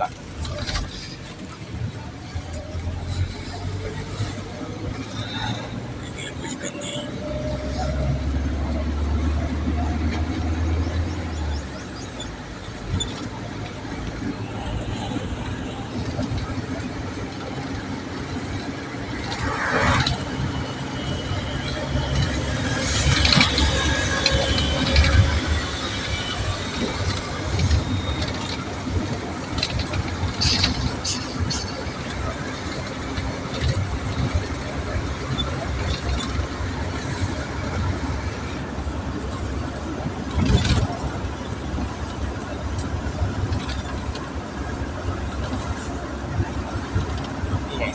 ก่อ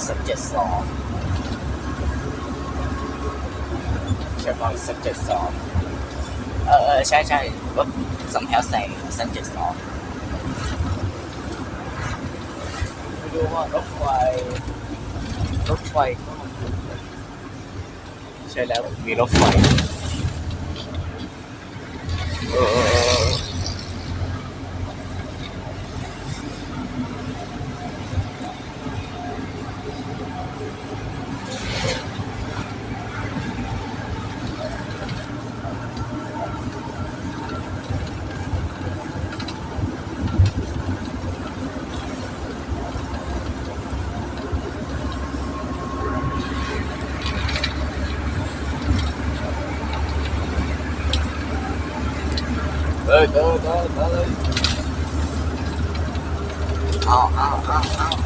สักเจ็ดสองเชียร์บอลสักเจ็ดสองเออเออใช่ใช่รถสองแถวใส่สักเจ็ดสองไปดูว่ารถไฟรถไฟใช่แล้วมีรถไฟเออ เออเออเดินเดินเดินเดินเอาเอาเอาเอ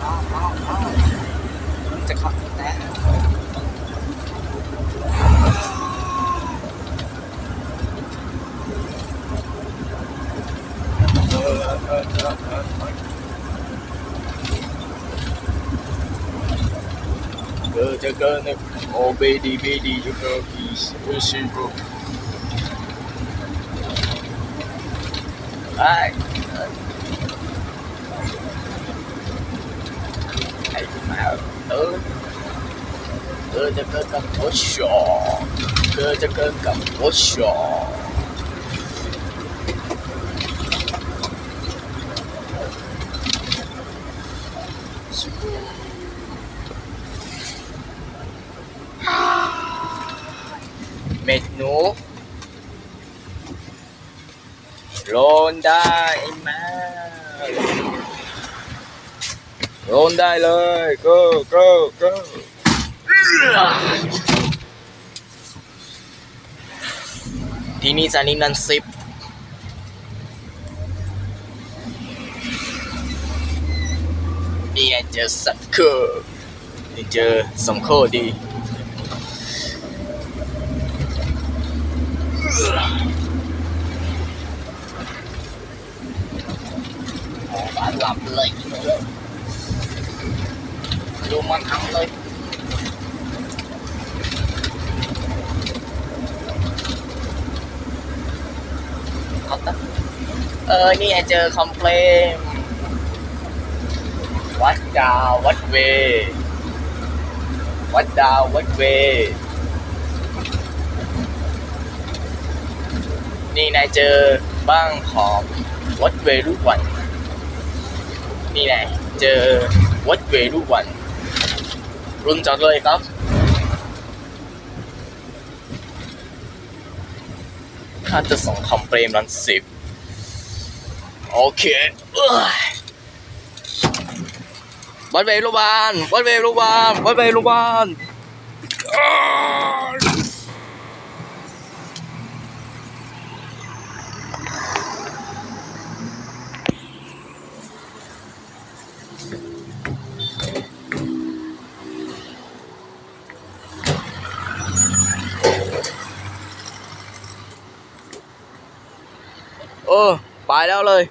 đấy hãy mà ừ đưa cho cơ cầm bố sọ đưa cho cơ cầm bố sọ mệt nuốt. Roll ได้มาโรนได้เลย go go go ที่นี่สถานีนันสิบนี่ไงเจอสักเคอร์นี่เจอสมโคดี bạn làm lấy nữa vô mang thắng lên Không tất Ờ, นี่ไงเจอคอมเพลมวัดดาววัดเว วัดดาววัดเว นี่นายเจอบ้างของวัดเวรุวัน นี่ไงเจอวัดเวรุวัน รุ่นจอดเลยครับข้าจะส่งคอมเพลมรันสิบโอเคเอ้ยวัดเวรุวันวัดเวรุวันวัดเวรุวัน อ ไปแล้วเลย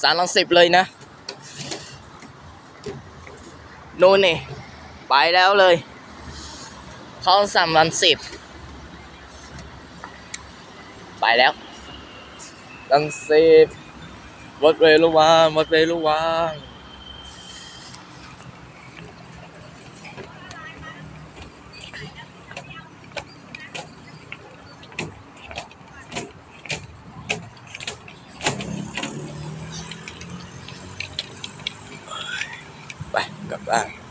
สารลังสิบเลยนะนู่นนี่ไปแล้วเลยเข้าสามลังสิบไปแล้วลังสิบวัดเวลุวางวัดเวลุวาง ปกลับบ้าน